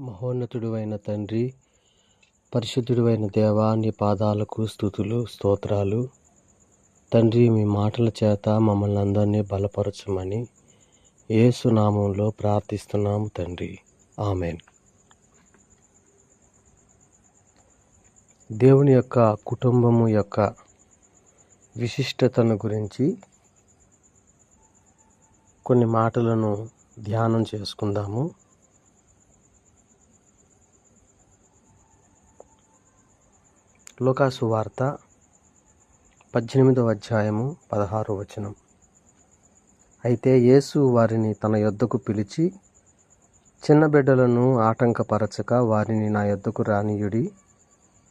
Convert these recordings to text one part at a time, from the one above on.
మహోన్నతుడు అయిన తండ్రి పరిశుద్ధుడు అయిన దేవా నీ పాదాలకు స్థుతులు స్తోత్రాలు. తండ్రి మీ మాటల చేత మమ్మల్ని అందరినీ బలపరచమని ఏసునామంలో ప్రార్థిస్తున్నాము తండ్రి. ఆమెన్. దేవుని యొక్క కుటుంబము యొక్క విశిష్టతను గురించి కొన్ని మాటలను ధ్యానం చేసుకుందాము. లోకాసు వార్త పద్దెనిమిదవ అధ్యాయము పదహారో వచనం. అయితే యేసు వారిని తన యొద్దకు పిలిచి చిన్న బిడ్డలను ఆటంకపరచక వారిని నా యొద్దకు రానియుడి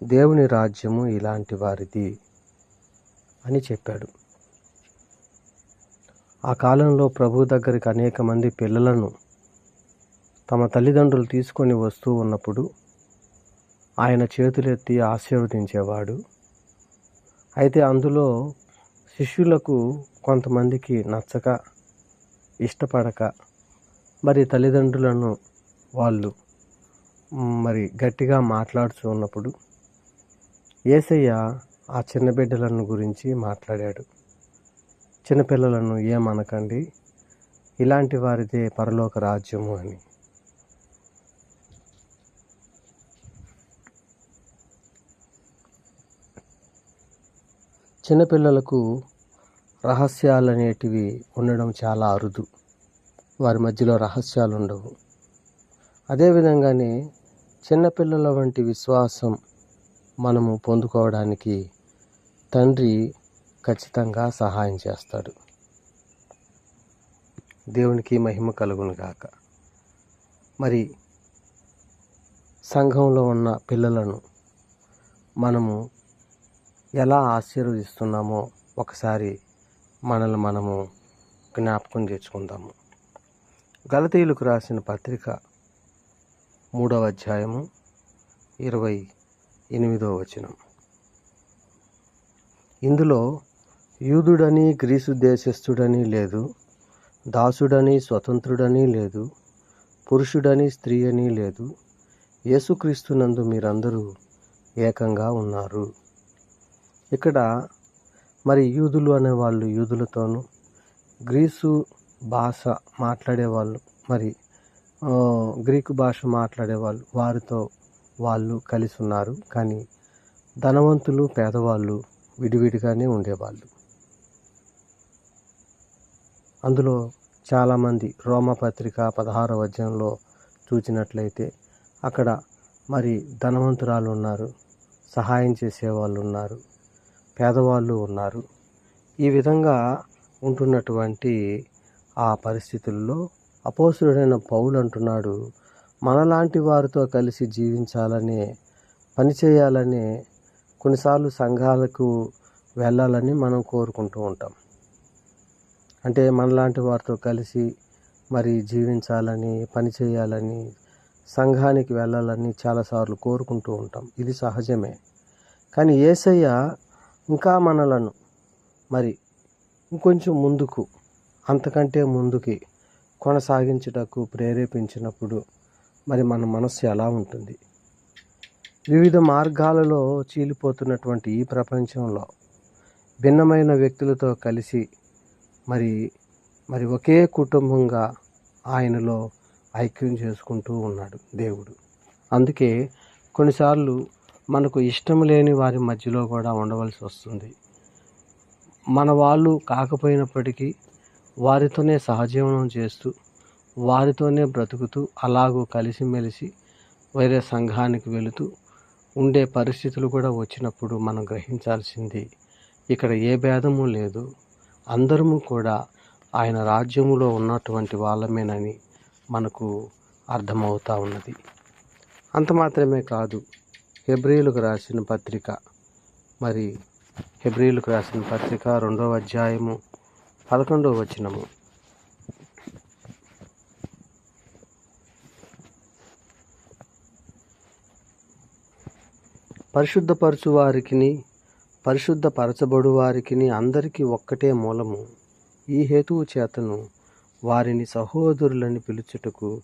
దేవుని రాజ్యము ఇలాంటి వారిది అని చెప్పాడు. ఆ కాలంలో ప్రభు దగ్గరికి అనేక మంది పిల్లలను తమ తల్లిదండ్రులు తీసుకొని వస్తూ ఉన్నప్పుడు ఆయన చేతులెత్తి ఆశీర్వదించేవాడు. అయితే అందులో శిష్యులకు కొంతమందికి నచ్చక ఇష్టపడక మరి తల్లిదండ్రులను వాళ్ళు మరి గట్టిగా మాట్లాడుతూ ఉన్నప్పుడు ఏసయ్య ఆ చిన్న బిడ్డలను గురించి మాట్లాడాడు. చిన్నపిల్లలను ఏమనకండి? ఇలాంటి వారిదే పరలోక రాజ్యము అని. చిన్నపిల్లలకు రహస్యాలు అనేటివి ఉండడం చాలా అరుదు. వారి మధ్యలో రహస్యాలు ఉండవు అదేవిధంగానే చిన్నపిల్లల వంటి విశ్వాసం మనము పొందుకోవడానికి తండ్రి ఖచ్చితంగా సహాయం చేస్తాడు. దేవునికి మహిమ కలుగును గాక. మరి సంఘంలో ఉన్న పిల్లలను మనము ఎలా ఆశీర్వదిస్తున్నామో ఒకసారి మనల్ని మనము జ్ఞాపకం చేసుకుందాము. గలతీయులకు రాసిన పత్రిక మూడవ అధ్యాయము ఇరవై ఎనిమిదవ వచనం. ఇందులో యూదుడని గ్రీసు దేశస్థుడని లేదు దాసుడని స్వతంత్రుడని లేదు పురుషుడని స్త్రీ అని లేదు యేసుక్రీస్తునందు మీరందరూ ఏకంగా ఉన్నారు. ఇక్కడ మరి యూదులు అనేవాళ్ళు యూదులతోనూ గ్రీసు భాష మాట్లాడేవాళ్ళు మరి గ్రీకు భాష మాట్లాడేవాళ్ళు వారితో వాళ్ళు కలిసి ఉన్నారు కానీ ధనవంతులు పేదవాళ్ళు విడివిడిగానే ఉండేవాళ్ళు. అందులో చాలామంది రోమపత్రిక పదహారవ అధ్యాయంలో చూసినట్లయితే అక్కడ మరి ధనవంతురాలు ఉన్నారు సహాయం చేసేవాళ్ళు ఉన్నారు. పేదవాళ్ళు ఉన్నారు. ఈ విధంగా ఉంటున్నటువంటి ఆ పరిస్థితుల్లో అపోసుడైన పౌలు అంటున్నాడు మనలాంటి వారితో కలిసి జీవించాలనే పని చేయాలనే కొన్నిసార్లు సంఘాలకు వెళ్ళాలని మనం కోరుకుంటూ ఉంటాం. అంటే మనలాంటి వారితో కలిసి మరి జీవించాలని పని చేయాలని సంఘానికి వెళ్ళాలని చాలాసార్లు కోరుకుంటూ ఉంటాం. ఇది సహజమే. కానీ ఏసయ్య ఇంకా మనలను మరి ఇంకొంచెం ముందుకు అంతకంటే ముందుకి కొనసాగించుటకు ప్రేరేపించినప్పుడు మరి మన మనస్సు ఎలా ఉంటుంది? వివిధ మార్గాలలో చీలిపోతున్నటువంటి ఈ ప్రపంచంలో భిన్నమైన వ్యక్తులతో కలిసి మరి మరి ఒకే కుటుంబంగా ఆయనలో ఐక్యం చేసుకుంటూ ఉన్నాడు దేవుడు. అందుకే కొన్నిసార్లు మనకు ఇష్టం లేని వారి మధ్యలో కూడా ఉండవలసి వస్తుంది. మన వాళ్ళు కాకపోయినప్పటికీ వారితోనే సహజీవనం చేస్తూ వారితోనే బ్రతుకుతూ అలాగూ కలిసిమెలిసి వేరే సంఘానికి వెళుతూ ఉండే పరిస్థితులు కూడా వచ్చినప్పుడు మనం గ్రహించాల్సింది ఇక్కడ ఏ భేదము లేదు. అందరము కూడా ఆయన రాజ్యములో ఉన్నటువంటి వాళ్ళమేనని మనకు అర్థమవుతూ ఉన్నది. అంత మాత్రమే కాదు హెబ్రిలకు రాసిన పత్రిక. మరి హెబ్రిలకు రాసిన పత్రిక రెండవ అధ్యాయము పదకొండవ వచనము. పరిశుద్ధపరచు వారికిని పరిశుద్ధపరచబడు వారికిని అందరికీ ఒక్కటే మూలము. ఈ హేతువు చేతను వారిని సహోదరులని పిలుచుటకు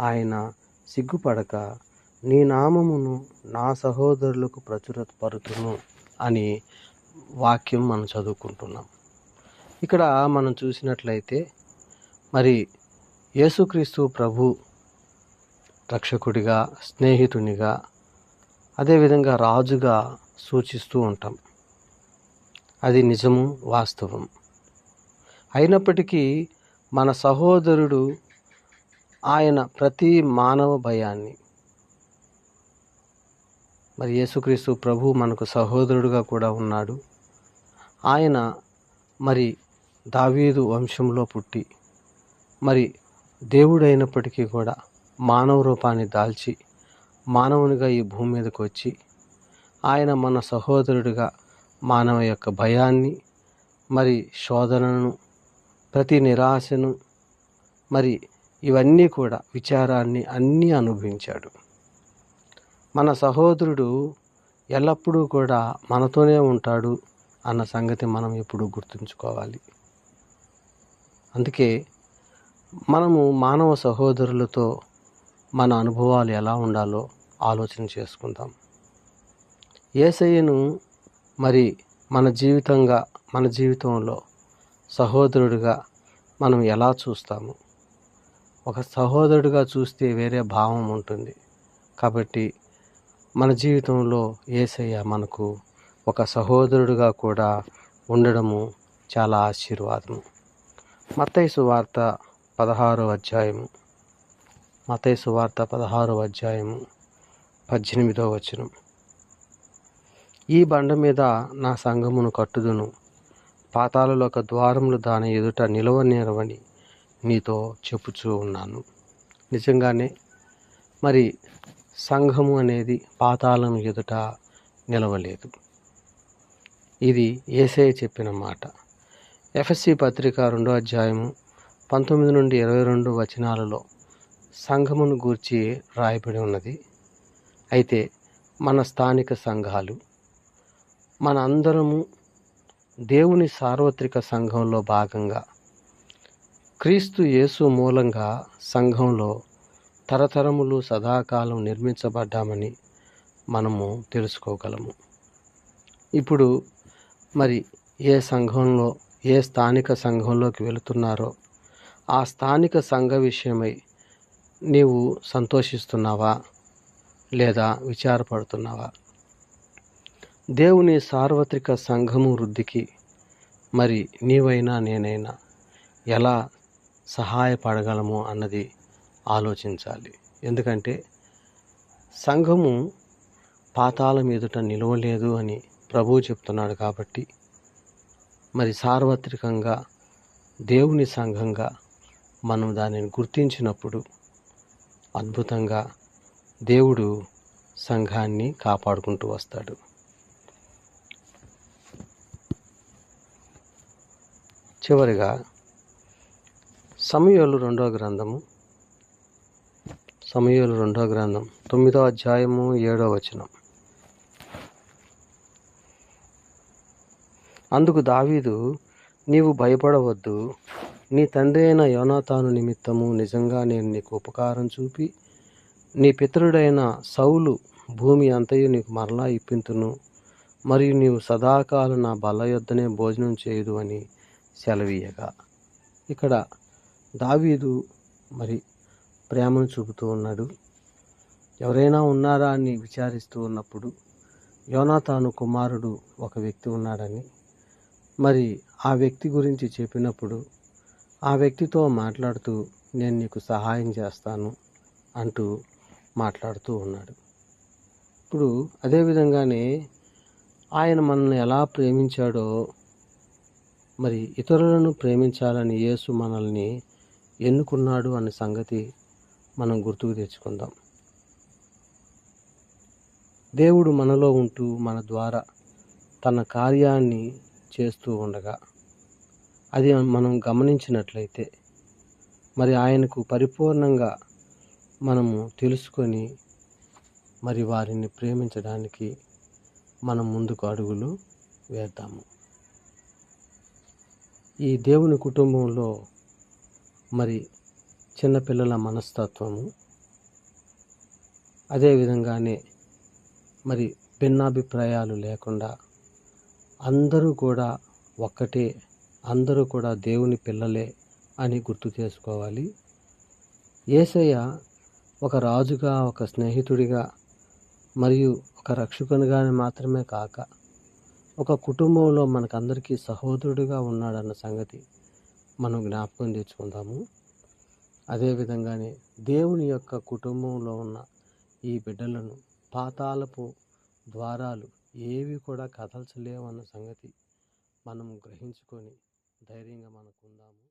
ఆయన సిగ్గుపడక నీ నామమును నా సహోదరులకు ప్రచురపరుతును అని వాక్యం మనం చదువుకుంటున్నాం. ఇక్కడ మనం చూసినట్లయితే మరి యేసుక్రీస్తు ప్రభు రక్షకుడిగా స్నేహితునిగా అదేవిధంగా రాజుగా సూచిస్తూ ఉంటాం. అది నిజము వాస్తవం. అయినప్పటికీ మన సహోదరుడు ఆయన ప్రతి మానవ భయాన్ని మరి యేసుక్రీస్తు ప్రభు మనకు సహోదరుడుగా కూడా ఉన్నాడు. ఆయన మరి దావీదు వంశంలో పుట్టి మరి దేవుడైనప్పటికీ కూడా మానవ రూపాన్ని దాల్చి మానవునిగా ఈ భూమి మీదకి వచ్చి ఆయన మన సహోదరుడిగా మానవ యొక్క భయాన్ని మరి శోధనను ప్రతి నిరాశను మరి ఇవన్నీ కూడా విచారాన్ని అన్నీ అనుభవించాడు. మన సహోదరుడు ఎల్లప్పుడూ కూడా మనతోనే ఉంటాడు అన్న సంగతి మనం ఎప్పుడు గుర్తుంచుకోవాలి. అందుకే మనము మానవ సహోదరులతో మన అనుభవాలు ఎలా ఉండాలో ఆలోచన చేసుకుందాం. ఏసయ్యను మరి మన జీవితంగా మన జీవితంలో సహోదరుడిగా మనం ఎలా చూస్తాము? ఒక సహోదరుడిగా చూస్తే వేరే భావం ఉంటుంది. కాబట్టి మన జీవితంలో ఏసయ్య మనకు ఒక సహోదరుడిగా కూడా ఉండడము చాలా ఆశీర్వాదము మత్తైసు వార్త పదహారో అధ్యాయము. మతైసు వార్త పదహారో అధ్యాయము పద్దెనిమిదో వచనం. ఈ బండ మీద నా సంఘమును కట్టుదును. పాతాలలో ఒక ద్వారములు దాని ఎదుట నిలవనేరవని నీతో చెప్పుచూ ఉన్నాను. నిజంగానే మరి సంఘము అనేది పాతాళం ఎదుట నిలవలేదు. ఇది ఏసే చెప్పిన మాట. ఎఫ్ఎస్సి పత్రిక రెండో అధ్యాయము పంతొమ్మిది నుండి ఇరవై రెండు వచనాలలో సంఘమును గూర్చి రాయబడి ఉన్నది. అయితే మన స్థానిక సంఘాలు మన అందరము దేవుని సార్వత్రిక సంఘంలో భాగంగా క్రీస్తు యేసు మూలంగా సంఘంలో తరతరములు సదాకాలం నిర్మించబడ్డామని మనము తెలుసుకోగలము. ఇప్పుడు మరి ఏ సంఘంలో ఏ స్థానిక సంఘంలోకి వెళుతున్నారో ఆ స్థానిక సంఘ విషయమై నీవు సంతోషిస్తున్నావా లేదా విచారపడుతున్నావా? దేవుని సార్వత్రిక సంఘము వృద్ధికి మరి నీవైనా నేనైనా ఎలా సహాయపడగలము అన్నది ఆలోచించాలి. ఎందుకంటే సంఘము పాతాల మీదుట నిలవలేదు అని ప్రభువు చెప్తున్నాడు కాబట్టి మరి సార్వత్రికంగా దేవుని సంఘంగా మనం దానిని గుర్తించినప్పుడు అద్భుతంగా దేవుడు సంఘాన్ని కాపాడుకుంటూ వస్తాడు. చివరిగా సమయాలు రెండో గ్రంథము సమయలు రెండో గ్రంథం తొమ్మిదో అధ్యాయము ఏడో వచనం. అందుకు దావీదు నీవు భయపడవద్దు. నీ తండ్రి అయిన యోనాతాను నిమిత్తము నిజంగా నేను నీకు ఉపకారం చూపి నీ పితరుడైన సౌలు భూమి అంతయు నీకు మరలా ఇప్పింతును. మరియు నీవు సదాకాల నా బల యొద్దనే భోజనం చేయదు అని సెలవీయగా. ఇక్కడ దావీదు మరి ప్రేమను చూపుతూ ఉన్నాడు. ఎవరైనా ఉన్నారా అని విచారిస్తూ ఉన్నప్పుడు యోనాతాను కుమారుడు ఒక వ్యక్తి ఉన్నాడని మరి ఆ వ్యక్తి గురించి చెప్పినప్పుడు ఆ వ్యక్తితో మాట్లాడుతూ నేను నీకు సహాయం చేస్తాను అంటూ మాట్లాడుతూ ఉన్నాడు. ఇప్పుడు అదేవిధంగానే ఆయన మనల్ని ఎలా ప్రేమించాడో మరి ఇతరులను ప్రేమించాలని యేసు మనల్ని ఎన్నుకున్నాడు అనే సంగతి మనం గుర్తుకు తెచ్చుకుందాం. దేవుడు మనలో ఉంటూ మన ద్వారా తన కార్యాన్ని చేస్తూ ఉండగా అది మనం గమనించినట్లయితే మరి ఆయనకు పరిపూర్ణంగా మనము తెలుసుకొని మరి వారిని ప్రేమించడానికి మనం ముందుకు అడుగులు వేద్దాము. ఈ దేవుని కుటుంబంలో మరి చిన్నపిల్లల మనస్తత్వము. అదేవిధంగానే మరి భిన్నాభిప్రాయాలు లేకుండా అందరూ కూడా ఒక్కటే అందరూ కూడా దేవుని పిల్లలే అని గుర్తు చేసుకోవాలి. ఏసయ్య ఒక రాజుగా ఒక స్నేహితుడిగా మరియు ఒక రక్షకునిగానే మాత్రమే కాక ఒక కుటుంబంలో మనకందరికీ సహోదరుడిగా ఉన్నాడన్న సంగతి మనం జ్ఞాపకం తెచ్చుకుందాము. అదేవిధంగానే దేవుని యొక్క కుటుంబంలో ఉన్న ఈ బిడ్డలను పాతాలపు ద్వారాలు ఏవి కూడా కదల్చలేవన్న సంగతి మనం గ్రహించుకొని ధైర్యంగా మనకుందాము